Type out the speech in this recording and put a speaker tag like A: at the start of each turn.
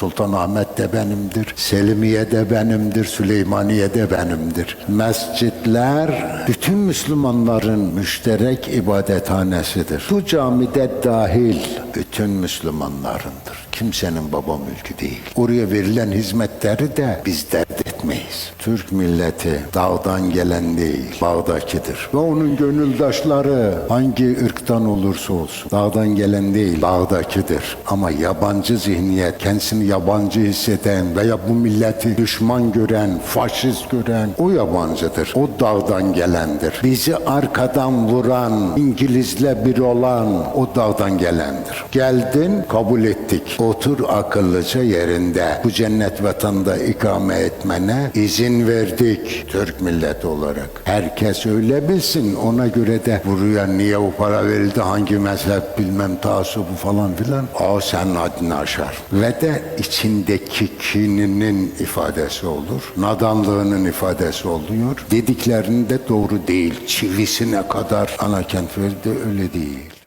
A: Sultanahmet de benimdir. Selimiye de benimdir. Süleymaniye de benimdir. Mescitler bütün Müslümanların müşterek ibadethanesidir. Bu camide dahil bütün Müslümanlarındır. Kimsenin baba mülkü değil. Oraya verilen hizmetleri de biz dert etmeyiz. Türk milleti dağdan gelen değil, bağdakidir. Ve onun gönüldaşları hangi ırktan olursa olsun dağdan gelen değil, bağdakidir. Ama yabancı zihniyet, kendisini yabancı hisseden veya bu milleti düşman gören, faşist gören o yabancıdır. O dağdan gelendir. Bizi arkadan vuran, İngilizle bir olan o dağdan gelendir. Geldin, kabul ettik. Otur akıllıca yerinde. Bu cennet vatanda ikame etmene izin verdik Türk milleti olarak. Herkes öyle bilsin. Ona göre de buraya niye o para verildi, hangi mezhep bilmem taassubu falan filan. O sen haddini aşar. Ve de içindeki kininin ifadesi olur. Nadanlığının ifadesi oluyor. Dediklerinde doğru değil. Çivisine kadar ana kent verdi öyle değil.